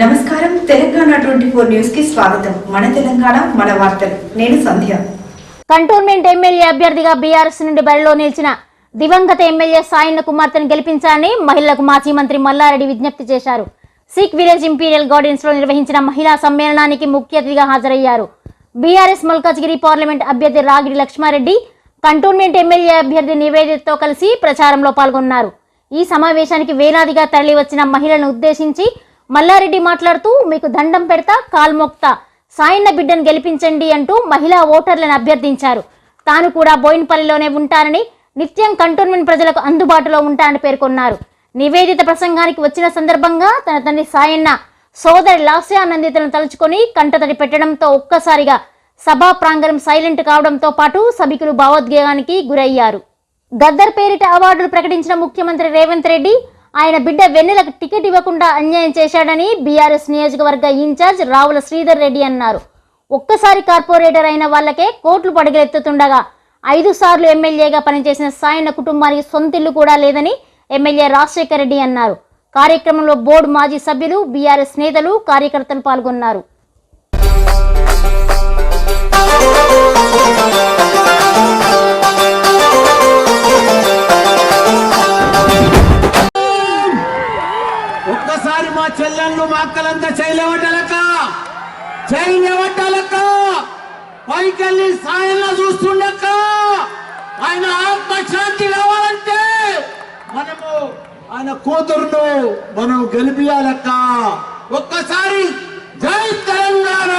నమస్కారం. Telangana twenty four న్యూస్కి స్వాగతం. మన తెలంగాణ మన వార్తలు. నేను సంధ్య. కంటోన్మెంట్ ఎమ్మెల్యే అభ్యర్థిగా బీఆర్ఎస్ నుండి బరిలో నిలిచిన దివంగత ఎమ్మెల్యే సాయన్న కుమార్తెను గెలిపించాలని మహిళలకు మాజీ మంత్రి మల్లారెడ్డి విజ్ఞప్తి చేశారు. సిక్ విలేజ్ ఇంపీరియల్ గార్డెన్స్లో నిర్వహించిన మహిళా సమ్మేళనానికి ముఖ్య అతిథిగా హాజరయ్యారు. బీఆర్ఎస్ మల్కాజ్గిరి పార్లమెంట్ అభ్యర్థి రాగిడి లక్ష్మారెడ్డి కంటోన్మెంట్ ఎమ్మెల్యే అభ్యర్థి నివేదితతో కలిసి ప్రచారంలో పాల్గొన్నారు. ఈ సమావేశానికి వేలాదిగా తరలి వచ్చిన మహిళలను ఉద్దేశించి మల్లారెడ్డి మాట్లాడుతూ మీకు దండం పెడతా కాల్మొక్తా సాయన్న బిడ్డను గెలిపించండి అంటూ మహిళా ఓటర్లను అభ్యర్థించారు. తాను కూడా బోయిన్పల్లిలోనే ఉంటానని నిత్యం కంటోన్మెంట్ ప్రజలకు అందుబాటులో ఉంటానని పేర్కొన్నారు. నివేదిత ప్రసంగానికి వచ్చిన సందర్భంగా తన తండ్రి సాయన్న సోదరి లాస్యానందితను తలుచుకొని కంటతడి పెట్టడంతో ఒక్కసారిగా సభా ప్రాంగణం సైలెంట్ కావడంతో పాటు సభికులు భావోద్వేగానికి గురయ్యారు. గద్దర్ పేరిట అవార్డులు ప్రకటించిన ముఖ్యమంత్రి రేవంత్ రెడ్డి ఆయన బిడ్డ వెన్నెలకు టికెట్ ఇవ్వకుండా అన్యాయం చేశాడని బీఆర్ఎస్ నియోజకవర్గ ఇన్ఛార్జ్ రావుల శ్రీధర్ రెడ్డి అన్నారు. ఒక్కసారి కార్పొరేటర్ అయిన వాళ్ళకే కోట్లు పడగలెత్తుతుండగా ఐదు సార్లు ఎమ్మెల్యేగా పనిచేసిన సాయన కుటుంబానికి సొంతిల్లు కూడా లేదని ఎమ్మెల్యే రాజశేఖర్ రెడ్డి అన్నారు. కార్యక్రమంలో బోర్డు మాజీ సభ్యులు బీఆర్ఎస్ నేతలు కార్యకర్తలు పాల్గొన్నారు. మా చెల్లెళ్ళు మా అక్కలంతా చేయలేవటలక? చేయలేవటలక? పైకెళ్ళి సాయంలో చూస్తుండక? ఆయన ఆత్మశాంతి కావాలంటే మనము ఆయన కూతురును మనం గెలిపియాలక్క? ఒక్కసారి జై తెలంగాణ!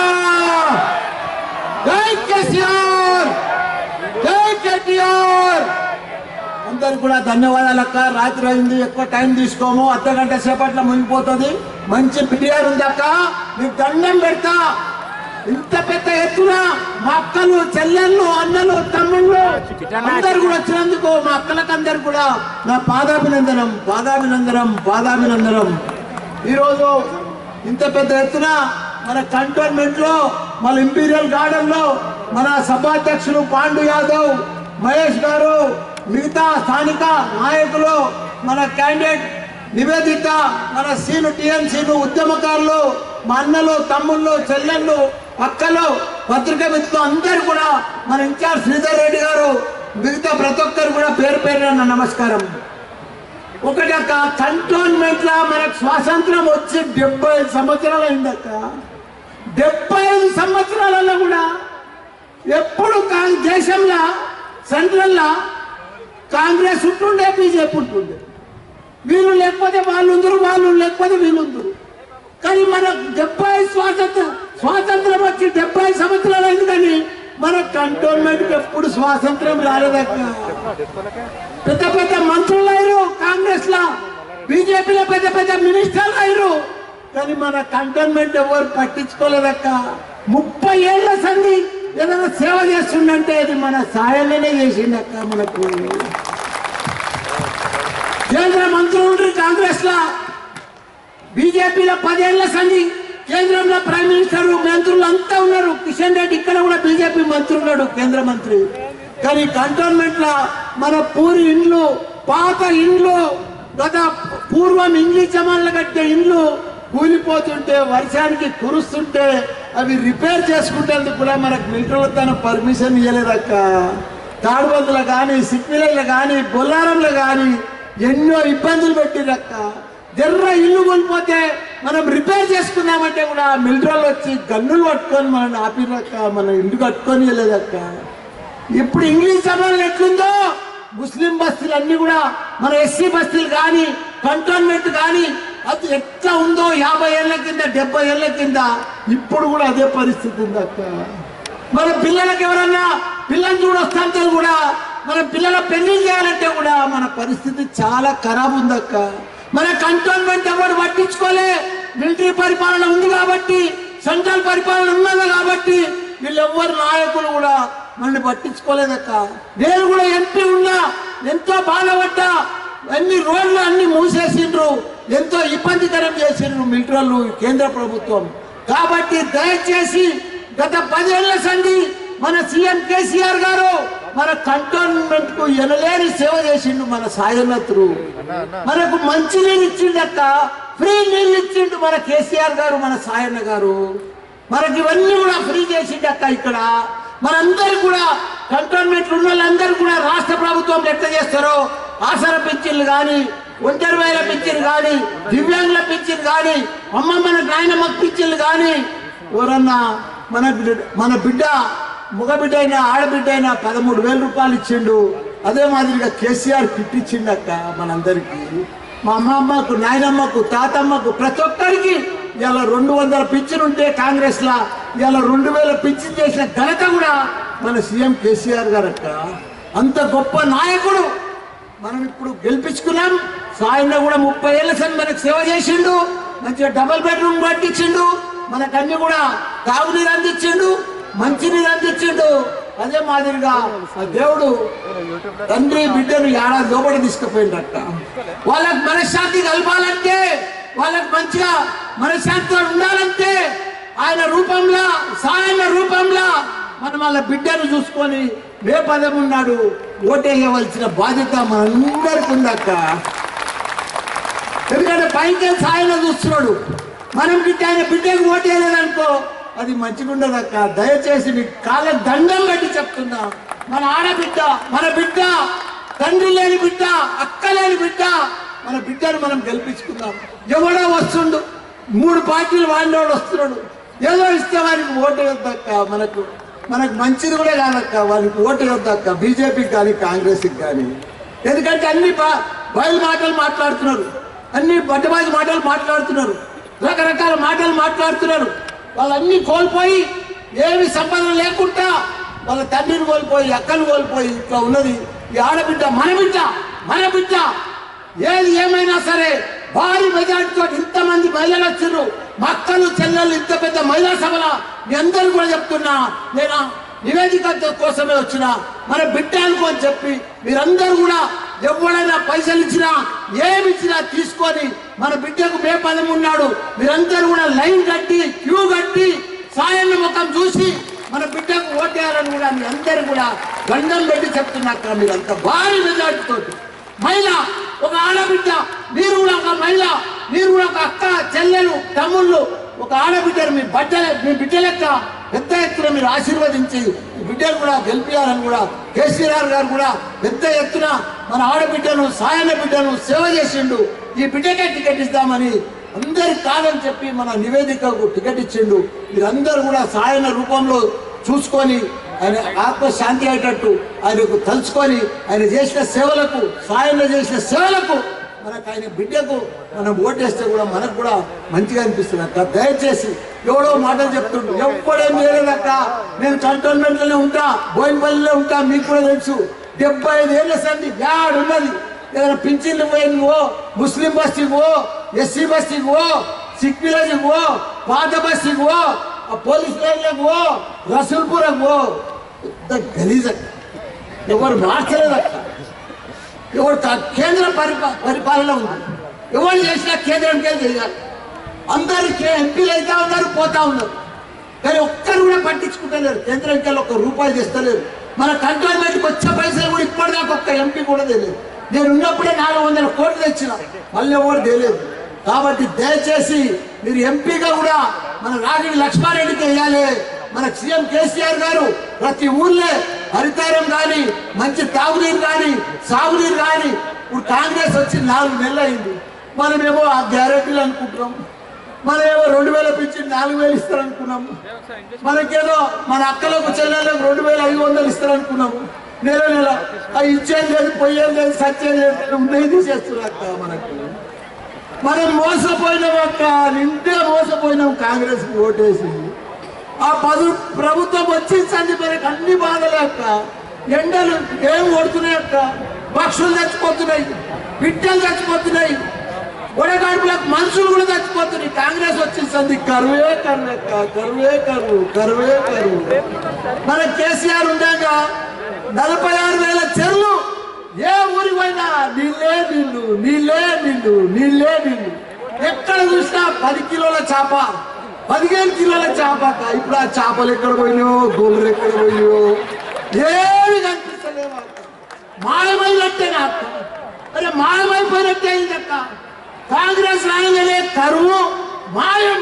జై కేసీఆర్! జై కేటీఆర్! అందరు కూడా ధన్యవాదాలు అక్క. రాత్రి అయింది ఎక్కువ టైం తీసుకోము. అర్ధ గంట సేపట్లో మునిగిపోతుంది. మంచి ఫిర్యాదు ఉంది అక్క. మీకు దండం పెడతా. ఇంత పెద్ద ఎత్తున మా అక్కలు చెల్లెళ్ళు అన్నలు తమ్ముళ్ళు అందరు కూడా వచ్చినందుకు మా అక్కలకు అందరు కూడా నా పాదాభినందనం పాదాభినందనం పాదాభినందనం. ఈరోజు ఇంత పెద్ద ఎత్తున మన కంటోన్మెంట్లో మన ఇంపీరియల్ గార్డెన్లో మన సభాధ్యక్షులు పాండు యాదవ్ మహేష్ గారు మిగతా స్థానిక నాయకులు మన క్యాండిడేట్ నివేదిత మన సీను టీఎంసీలు ఉద్యమకారులు మా అన్నలు తమ్ముళ్ళు చెల్లెళ్ళు అక్కలు పత్రికా మిత్రులు అందరూ కూడా మన ఇన్ఛార్జ్ శ్రీధర్ రెడ్డి గారు మిగతా ప్రతి ఒక్కరు కూడా పేరు పేరున నమస్కారం. ఒకటి అక్క కంటోన్మెంట్ లా మనకు స్వాతంత్రం వచ్చి డెబ్బై ఐదు సంవత్సరాలు అయిందక్క డెబ్బై ఐదు సంవత్సరాలలో కూడా ఎప్పుడు కా- దేశంలో సెంట్రల్లో కాంగ్రెస్ ఉంటుండే బీజేపీ ఉంటుండే. వీళ్ళు లేకపోతే వాళ్ళు ఉందరు వాళ్ళు లేకపోతే వీళ్ళు ఉందరు కానీ మన డెబ్బై స్వాతంత్ర స్వాతంత్రం వచ్చి డెబ్బై సంవత్సరాలు అయింది కానీ మన కంటోన్మెంట్కి ఎప్పుడు స్వాతంత్రం రాలేదక్క. పెద్ద పెద్ద మంత్రులు అయ్యారు కాంగ్రెస్ లా బీజేపీలో పెద్ద పెద్ద మినిస్టర్లు అయ్యారు. కానీ మన కంటోన్మెంట్ ఎవరు పట్టించుకోలేదక్క. ముప్పై ఏళ్ళ సంధి ఏదైనా సేవ చేస్తుండంటే అది మన సాయంలోనే చేసిండక్క మనకు. కేంద్ర మంత్రులు ఉంటారు కాంగ్రెస్ బీజేపీలో పదేళ్ళ సంధి కేంద్రంలో ప్రైమ్ మినిస్టర్ మంత్రులు అంతా ఉన్నారు. కిషన్ రెడ్డి ఇక్కడ కూడా బీజేపీ మంత్రి ఉన్నాడు కేంద్ర మంత్రి. కానీ కంటోన్మెంట్లో మన పూరి ఇండ్లు పాత ఇండ్లు గత పూర్వం ఇంగ్లీష్ జమాన్లు కట్టే ఇండ్లు కూలిపోతుంటే వర్షానికి కురుస్తుంటే అవి రిపేర్ చేసుకుంటేందుకు కూడా మనకు మిలిటరీలో తన పర్మిషన్ ఇవ్వలేదక్క తాడుబందులు కానీ సిక్విలర్లు కానీ బొల్లారంలు కానీ ఎన్నో ఇబ్బందులు పెట్టిరక్క జర్ర ఇల్లు కోల్పోతే మనం రిపేర్ చేసుకున్నామంటే కూడా మిలిటరీలు వచ్చి గన్నులు పట్టుకొని మనం ఆపిరక్క మనం ఇల్లు కట్టుకొని వెళ్ళేదక్క ఇప్పుడు ఇంగ్లీష్ సమాలు ఎట్లుందో ముస్లిం బస్తీలు అన్ని కూడా మన ఎస్సీ బస్తీలు కానీ కంటోన్మెంట్ కానీ అది ఎట్లా ఉందో యాభై ఏళ్ళ కింద డెబ్బై ఏళ్ళ కింద ఇప్పుడు కూడా అదే పరిస్థితి ఉంది అక్క మన పిల్లలకి ఎవరన్నా పిల్లల్ని చూడొస్తాంతో కూడా మన పిల్లల పెళ్ళి చేయాలంటే కూడా మన పరిస్థితి చాలా ఖరాబ్ ఉందక్క. మన కంటోన్మెంట్ ఎవరు పట్టించుకోలే? మిలిటరీ పరిపాలన ఉంది కాబట్టి సెంట్రల్ పరిపాలన ఉన్నది కాబట్టి వీళ్ళెవ్వరు నాయకులు కూడా మనల్ని పట్టించుకోలేదక్క. నేను కూడా ఎంపీ ఉన్నా ఎంతో బాధపడ్డా అన్ని రోడ్లు అన్ని మూసేసిండ్రు ఎంతో ఇబ్బందికరం చేసిండ్రు మిలిటరీలు కేంద్ర ప్రభుత్వం. కాబట్టి దయచేసి గత పదేళ్ళ సంధి మన సీఎం కేసీఆర్ గారు మన కంటోన్మెంట్కు ఎనలేని సేవ చేసిండు మన సాయనత్రు మనకు మంచి నీళ్ళు ఇచ్చిండక్క ఫ్రీ నీళ్ళు ఇచ్చిండు మన కేసీఆర్ గారు మన సాయన్న గారు. మనకి ఇవన్నీ కూడా ఫ్రీ చేసిండు అక్క ఇక్కడ. మనందరూ కూడా కంటోన్మెంట్ ఉన్న వాళ్ళందరూ కూడా రాష్ట్ర ప్రభుత్వం ఎట్లా చేస్తారో ఆసర పింఛన్లు కానీ ఒంటరి వేల పింఛన్లు కానీ దివ్యాంగుల పింఛన్లు కానీ అమ్మమ్మన నాయనమ్మ పింఛన్లు కానీ ఎవరన్నా మన బిడ్డ మన బిడ్డ మగబిడ్డ అయినా ఆడబిడ్డ అయినా పదమూడు వేల రూపాయలు ఇచ్చిండు. అదే మాదిరిగా కేసీఆర్ కిట్టిచ్చిండక్క మనందరికీ. మా అమ్మమ్మకు నాయనమ్మకు తాతమ్మకు ప్రతి ఒక్కరికి ఇలా రెండు వందల పింఛన్ ఉంటే కాంగ్రెస్ లా ఇలా రెండు వేల పింఛన్ చేసిన ఘనత కూడా మన సీఎం కేసీఆర్ గారక్క. అంత గొప్ప నాయకుడు మనం ఇప్పుడు గెలిపించుకున్నాం. సాయంలో కూడా ముప్పై ఏళ్ళ సంది మనకు సేవ చేసిండు. మంచిగా డబల్ బెడ్రూమ్ కట్టించిండు. మనకు అన్ని కూడా తాగునీరు అందించిండు. మంచినీరు అందించిండు అదే మాదిరిగా ఆ దేవుడు తండ్రి బిడ్డను ఏడాది లోపల తీసుకుపోయిండట. వాళ్ళకి మనశ్శాంతి కలపాలంటే వాళ్ళకి మంచిగా మనశ్శాంతితో ఉండాలంటే ఆయన రూపంలో సాయన రూపంలో మనం వాళ్ళ బిడ్డను చూసుకొని ఏ పదం ఉన్నాడు. ఓటేయవలసిన బాధ్యత మనందరికి ఉందక్క ఎందుకంటే పైకి సాయన చూస్తున్నాడు. మనం బిడ్డ ఆయన బిడ్డకు ఓటేయలేదనుకో అది మంచిగుండదు అక్క దయచేసి మీ కాళ్ళ దండం పెట్టి చెప్తున్నా. మన ఆడబిడ్డ మన బిడ్డ తండ్రి లేని బిడ్డ అక్క లేని బిడ్డ మన బిడ్డను మనం గెలిపించుకుందాం. ఎవడో వస్తుండు మూడు పార్టీలు వాడినోడు వస్తున్నాడు. ఏదో ఇస్తే వారికి ఓటు వేద్దక్క మనకు. మనకు మంచిది కూడా కాదక్క వారికి ఓటు వేద్దక్క. బీజేపీకి కానీ కాంగ్రెస్కి కానీ. ఎందుకంటే అన్ని బయలు మాటలు మాట్లాడుతున్నారు. అన్ని బట్టబాజు మాటలు మాట్లాడుతున్నారు. రకరకాల మాటలు మాట్లాడుతున్నారు. వాళ్ళన్నీ కోల్పోయి ఏమి సంపాదన లేకుండా వాళ్ళ తండ్రిని కోల్పోయి అక్కను కోల్పోయి ఇట్లా ఉన్నది. ఈ ఆడబిడ్డ మన బిడ్డ మన బిడ్డ. ఏది ఏమైనా సరే భారీ మెజార్టీతో ఇంతమంది మహిళలు వచ్చారు మక్కలు చెల్లెలు ఇంత పెద్ద మహిళా సభల మీ అందరూ కూడా చెప్తున్నా నేను నివేదిక కోసమే వచ్చిన మన బిడ్డ అనుకోని చెప్పి మీరందరూ కూడా ఎవడైనా పైసలు ఇచ్చినా ఏమి ఇచ్చినా తీసుకొని మన బిడ్డకు మే పదం ఉన్నాడు. మీరందరూ కూడా లైన్ కట్టి క్యూ కట్టి సాయన్న ముఖం చూసి మన బిడ్డకు ఓటేయాలని కూడా మీ అందరు కూడా గండం పెట్టి చెప్తున్నారు మీరు అంత భారీ మెజార్టీతో. మహిళ ఒక ఆడబిడ్డ మీరు కూడా ఒక మహిళ మీరు కూడా ఒక అక్క చెల్లెలు తమ్ముళ్ళు ఒక ఆడబిడ్డను మీ బట్ట మీ బిడ్డ లెక్క పెద్ద ఎత్తున మీరు ఆశీర్వదించి ఈ బిడ్డను కూడా గెలిపించాలని కూడా కేసీఆర్ గారు కూడా పెద్ద ఎత్తున మన ఆడబిడ్డను సాయన బిడ్డను సేవ చేసిండు. ఈ బిడ్డకే టికెట్ ఇస్తామని అందరి కాదని చెప్పి మన నివేదికకు టికెట్ ఇచ్చిండు. మీరందరూ కూడా సాయన రూపంలో చూసుకొని ఆయన ఆత్మశాంతి అయ్యేటట్టు ఆయనకు తలుచుకొని ఆయన చేసిన సేవలకు సాయంలో చేసిన సేవలకు మనకు ఆయన బిడ్డకు మనం ఓటేస్తే కూడా మనకు కూడా మంచిగా అనిపిస్తుంది అక్క. దయచేసి ఎవడో మాటలు చెప్తుండు. ఎప్పుడేం చేయలేదక్క నేను కంటోన్మెంట్లోనే ఉంటా. బోయినపల్లిలో ఉంటా. మీకు కూడా తెలుసు. డెబ్బై ఐదు ఏళ్ళ సంది యాడున్నది. ఏదైనా పింఛన్లు పోయింది ముస్లిం బస్తీకి ఓ ఎస్సీ బస్తీకి ఓ సిక్ విలేజ్కి ఓ పాత బస్తీకి ఓ పోలీస్ లైన్లకు ఓ రసూల్పురకు ఓ పెద్ద గలీజ్ అక్క. ఎవరు మార్చలేదు అక్క. ఎవరు కేంద్ర పరిపా పరిపాలన ఉంది. ఎవరు చేసినా కేంద్రంకే చేయాలి అందరు ఎంపీలు అయితే ఉన్నారు పోతా ఉన్నారు. కానీ ఒక్కరు కూడా పట్టించుకుంటలేరు. కేంద్రంకి ఒక్క రూపాయి తెస్తలేరు. మన కంటోన్మెంట్కి వచ్చే పైసలు కూడా ఇప్పటిదాకా ఒక్క ఎంపీ కూడా తెలియదు. నేను ఉన్నప్పుడే నాలుగు వందల కోట్లు తెచ్చిన. మళ్ళీ ఎవరు తెలియదు. కాబట్టి దయచేసి మీరు ఎంపీగా కూడా మన రాగిడి లక్ష్మారెడ్డికి వేయాలి మన సీఎం కేసీఆర్ గారు ప్రతి ఊర్లే హరితారం కానీ మంచి తాగునీరు కానీ సాగునీరు కానీ ఇప్పుడు కాంగ్రెస్ వచ్చి నాలుగు నెలలు అయింది. మనమేమో ఆ గ్యారెంటీలు అనుకుంటున్నాం. మనమేమో రెండు వేల పిచ్చి నాలుగు వేలు ఇస్తారనుకున్నాము మనకేదో మన అక్కలకు చెల్లెళ్ళకు రెండు వేల ఐదు వందలు ఇస్తారనుకున్నాము నెల నెల. ఆ ఇచ్చేది లేదు పోయేది లేదు సచ్చేది లేదు ఉండేది తీసేస్తున్నారు అక్క మనకు. మనం మోసపోయినాం అక్క నిండా మోసపోయినాం కాంగ్రెస్కి ఓటేసి ఆ పదు ప్రభుత్వం వచ్చింది మనకి అన్ని బాధలేక ఎండలు ఏం కొడుతున్నాయి అక్క? పక్షులు చచ్చిపోతున్నాయి బిడ్డలు చచ్చిపోతున్నాయి వడగాడుపులకు మనుషులు కూడా చచ్చిపోతున్నాయి. కాంగ్రెస్ వచ్చింది కరువే కరువు కరువే కరువు కరువే కరువు. మన కేసీఆర్ ఉండగా నలభై ఆరు వేల చెర్లు. ఏ ఊరి పోయినా నీళ్ళే నీళ్ళు నీళ్ళే నీళ్ళు నీళ్ళే నీళ్ళు. ఎక్కడ చూసినా పది కిలోల చేప. పదిహేను కిలోల చేప ఇప్పుడు ఆ చేపలు ఎక్కడ పోయినాయో? గోళ్ళు ఎక్కడ పోయినాయో? ఏమి కనిపిస్తలేవు మాయమైనట్టే అక్క? అరే మాయమైపోయినట్టే అయింది అక్క. కాంగ్రెస్ రాగానే కరువు మాయం.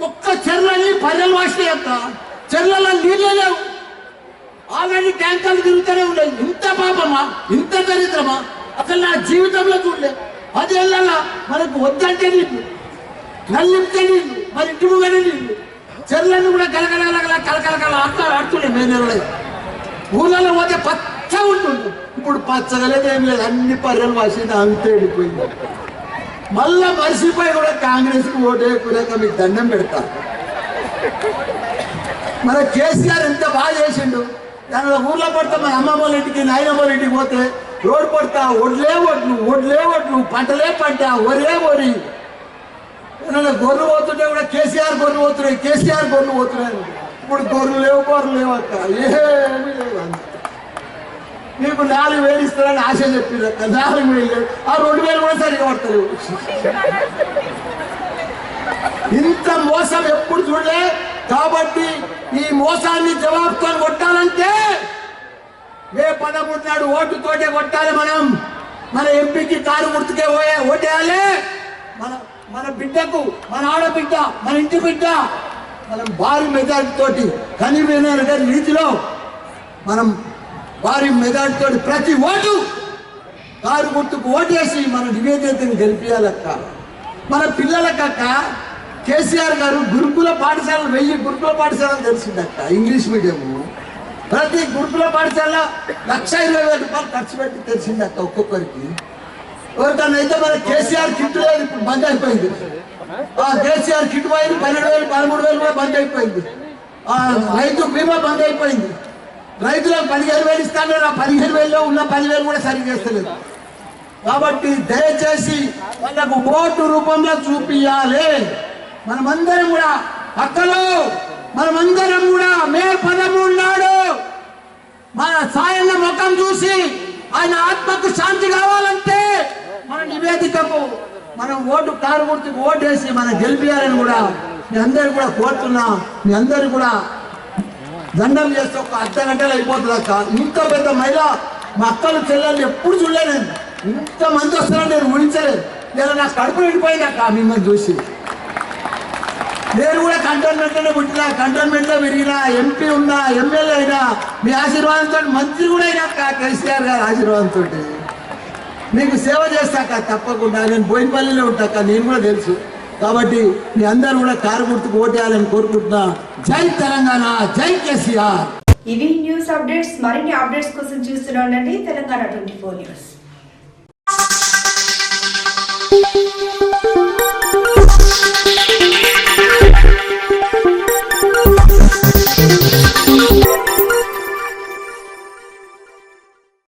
ఒక్క చెర్లని పర్యలు వాసినాయి అక్క. చెర్లలో నీళ్ళే లేవు. ఆల్రెడీ ట్యాంకర్లు తిరుగుతూనే ఉన్నాయి ఇంత పాపమా? ఇంత దరిద్రమా? అసలు నా జీవితంలో చూడలే. పదేళ్ళ మనకు వద్దంటే నీకు నల్లింటే నీళ్ళు మరి ఇంటి ముంగనే నీళ్ళు చెర్లన్నీ కూడా గలగలగలగల కలకలకల ఆట ఆడుతుండే మే నెలలో ఊళ్ళలో పోతే పచ్చ ఉంటుంది ఇప్పుడు పచ్చగా లేదు ఏం లేదు అన్ని పర్రెలు వాసింది అంతే వెళ్ళిపోయింది మళ్ళా మర్చిపోయి కూడా కాంగ్రెస్ ఓటే ఓటేయకులేక మీకు దండం పెడతా. మన కేసీఆర్ ఎంత బాగా చేసిండు? దానిలో ఊర్లో పడతా మన అమ్మమ్మ వాళ్ళ ఇంటికి నాయనమ్మ వాళ్ళ ఇంటికి పోతే రోడ్డు పడతా ఒడ్లే ఒడ్లు ఒడ్లే ఒడ్లు పంటలే పంట ఒరే ఒరి. ఏమన్నా గొర్రెలు పోతుంటే కూడా కేసీఆర్ గొర్రెలు పోతున్నాయి కేసీఆర్ గొర్రెలు పోతున్నాయి ఇప్పుడు గొర్రెలు లేవు గొర్రెలు లేవు అక్క. ఏమీ లేవు అంత నీకు నాలుగు వేలు ఇస్తారని ఆశ చెప్పింది అక్క. నాలుగు వేలు లేవు. ఆ రెండు వేలు కూడా సరిగా పడతలేవు. ఇంత మోసం ఎప్పుడు చూడలే? కాబట్టి ఈ మోసాన్ని జవాబుతో కొట్టాలంటే మే పదమూడు నాడు ఓటుతోటే కొట్టాలి మనం. మన ఎంపీకి కారు గుర్తుకే పోయే ఓటేయాలి. మన మన బిడ్డకు మన ఆడబిడ్డ మన ఇంటి బిడ్డ మనం భారీ మెజార్టీ తోటి కనివిన రీతిలో మనం భారీ మెజార్టీ తోటి ప్రతి ఓటు కారు గుర్తుకు ఓటేసి మన నివేదితను గెలిపించాలక్క మన పిల్లలకక్క కేసీఆర్ గారు గురుకుల పాఠశాలలు వెయ్యి గురుకుల పాఠశాలలు తెలిసిందక్క ఇంగ్లీష్ మీడియము ప్రతి గురుకుల పాఠశాల లక్ష ఇరవై వేల రూపాయలు ఖర్చు పెట్టి తెలిసిందక్క ఒక్కొక్కరికి. ఎవరికైతే మన కేసీఆర్ కిట్ లేదు ఇప్పుడు బంద్ అయిపోయింది. ఆ కేసీఆర్ కిట్ పోయింది పన్నెండు వేలు పదమూడు వేలు కూడా బంద్ అయిపోయింది. ఆ రైతు బీమా బంద్ అయిపోయింది. రైతులకు పదిహేను వేలు ఇస్తాను ఆ పదిహేను వేలలో ఉన్న పదివేలు కూడా సరిగ్గా చేస్తలేదు. కాబట్టి దయచేసి వాళ్ళకు ఓటు రూపంలో చూపించాలి మనమందరం కూడా అక్కలో మనమందరం కూడా మే పదమూడు నాడు మన సాయన్న ముఖం చూసి ఆయన ఆత్మకు శాంతి కావాలంటే మన నివేదికకు మనం ఓటు కారు గుర్తుకు ఓటేసి మనం గెలిపియాలని కూడా మీ అందరు కూడా కోరుతున్నా. మీ అందరు కూడా దండం చేస్తే ఒక అర్ధ గంటలు అయిపోతుంది అక్క. ఇంత పెద్ద మహిళ మా అక్కలు చెల్లెళ్ళు ఎప్పుడు చూడలేదు నేను. ఇంత మంది వస్తున్నారని నేను ఊహించలేదు. నేను నా కడుపు నిండిపోయింది అక్క మిమ్మల్ని చూసి. నేను కూడా కంటోన్మెంట్లోనే పుట్టినా కంటోన్మెంట్లో పెరిగినా ఎంపీ ఉన్నా ఎమ్మెల్యే అయినా మీ ఆశీర్వాదంతో మంత్రి కూడా అయినా అక్క కేసీఆర్ గారి ఆశీర్వాదంతో. మీకు సేవ చేస్తాక తప్పకుండా నేను బోయినపల్లిలో ఉంటాక నేను కూడా తెలుసు. కాబట్టి మీ అందరూ కూడా కారు గుర్తుకు ఓటేయాలని కోరుకుంటున్నా. జై తెలంగాణ జై కేసీఆర్. ఇవి న్యూస్ అప్డేట్స్ మరిన్ని అప్డేట్స్ కోసం చూస్తూనే ఉండండి తెలంగాణ ట్వంటీ ఫోర్ న్యూస్.